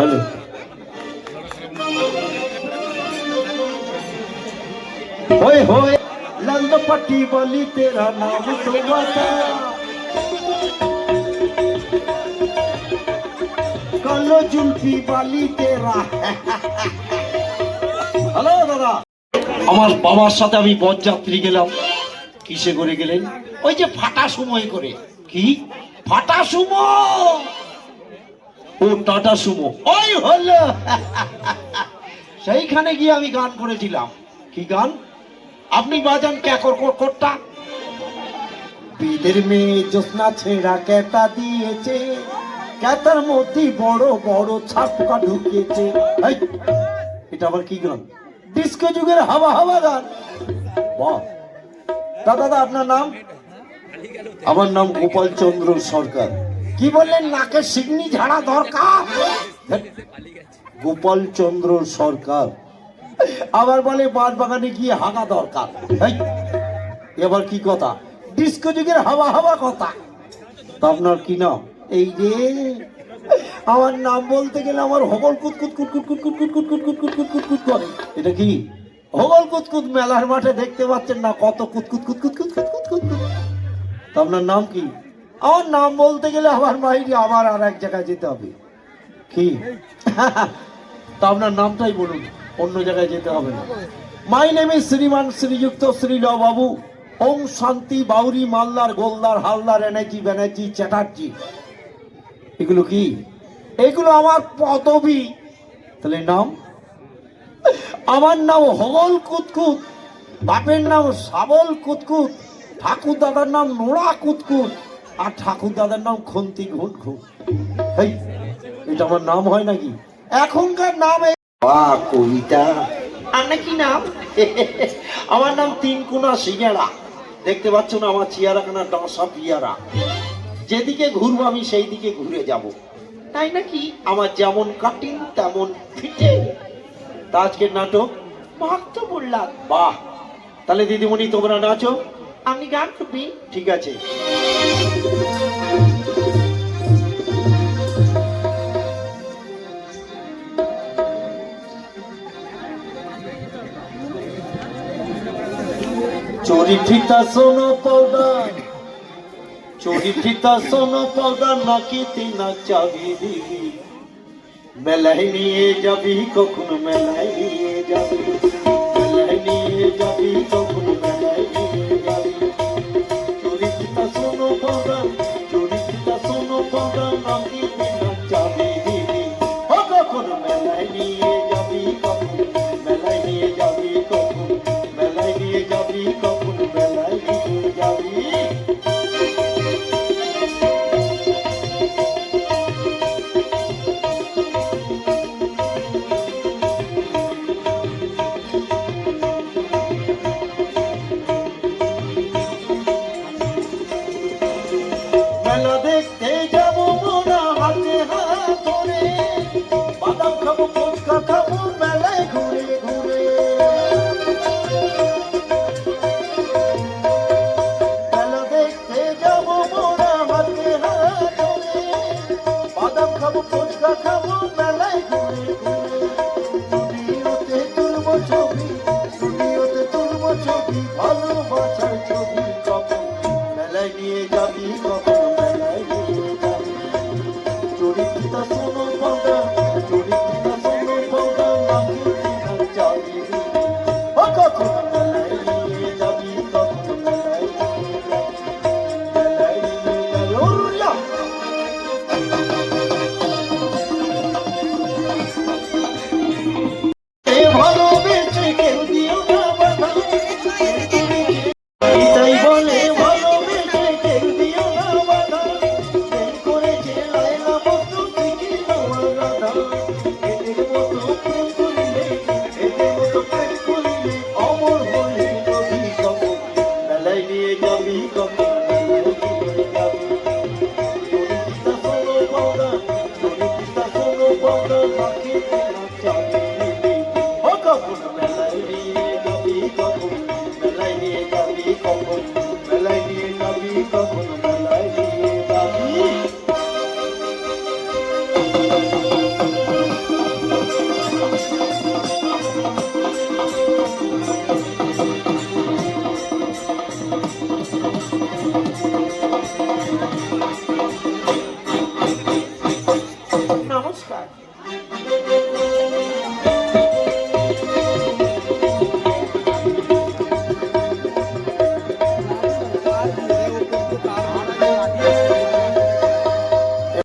Hello होए होए lung पट्टी बोली तेरा नाम तो बता কালো জুলফি বালি তেরা হ্যালো দাদা আমার বাবার সাথে আমি বরযাত্রী গেলাম কিসে করে গেলেন ওই যে ফাটা সময় করে কি ফাটা সুমো ও টাটা সুমো। ওই হলো। সেইখানে গিয়ে আমি গান করেছিলাম। কি গান? আপনি বাজান ক্যাকর কোটটা। বিদের মেয়ে জ্যোৎস্না ছেঁড়া ক্যাটা দিয়েছে। ক্যাতার মধ্যে বড় বড় ছাপকা ঢুকিয়েছে। এটা আবার কি গান? ডিস্কো যুগের হাওয়া হাওয়া গান। বাহ! দাদা দাদা আপনার নাম? আমার নাম গোপাল চন্দ্র সরকার। কি বললেন নাকে সিগনি ঝাড়া দরকার গোপাল চন্দ্র সরকার আবার বলে বাঁশ বাগানে গিয়ে হাঁকা দরকার এবার কি কথা ডিস্কো যুগের হাওয়া হাওয়া কথা আপনার কি না এই যে আমার নাম বলতে গেলে আমার হবল কুতকুত কুট কুটকুট কুটকুট কুটকুট কুটকুট কুটকুট করে এটা কি হবল কুত মেলার মাঠে দেখতে পাচ্ছেন না কত কুত কুত কুত কুত কুতকুত কুতকুত কুতকুত কুতকুত আপনার নাম কি আমার নাম বলতে গেলে আমার মাইরি আবার আর এক জায়গায় যেতে হবে। কি? তা আপনার নামটাই বলুন, অন্য জায়গায় যেতে হবে না। মাই নেম শ্রীমান শ্রীযুক্ত শ্রীল বাবু ওম শান্তি, বাউরি মাল্লার গোলদার, হালদার এনার্জি ব্যানার্জি চ্যাটার্জি। এগুলো কি? এগুলো আমার পদবি। তাহলে নাম? আমার নাম হগল কুতকুত। বাপের নাম সাবল কুতকুত। ঠাকুর দাদার নাম নোড়া কুতকুত। আর ঠাকুর দাদার নাম খন্তি ঘুট ঘুট এই, এটা আমার নাম হয় নাকি? এখনকার নাম কবিতা। আর নাকি নাম? আমার নাম তিনকুনা সিঙ্গারা। দেখতে পাচ্ছ না আমার চিয়ারাখানা ডসা পিয়ারা যেদিকে ঘুরবো আমি সেই দিকে ঘুরে যাব। তাই নাকি? আমার যেমন কাটিং তেমন ফিটে তা আজকের নাটক বাহ তো বললাম বাহ! তাহলে দিদিমণি তোমরা নাচো। আমি গান করবি ঠিক আছে। চোরি ফিতা সোনো পাউডার চোরি ফিতা সোনো পাউডার নাকিতে না চাবি দিবি। মেলায় নিয়ে যাবি, কখন মেলায় নিয়ে যাবি। মেলায় নিয়ে যাবি, কখন খাব ফুচকা খাব মেলায়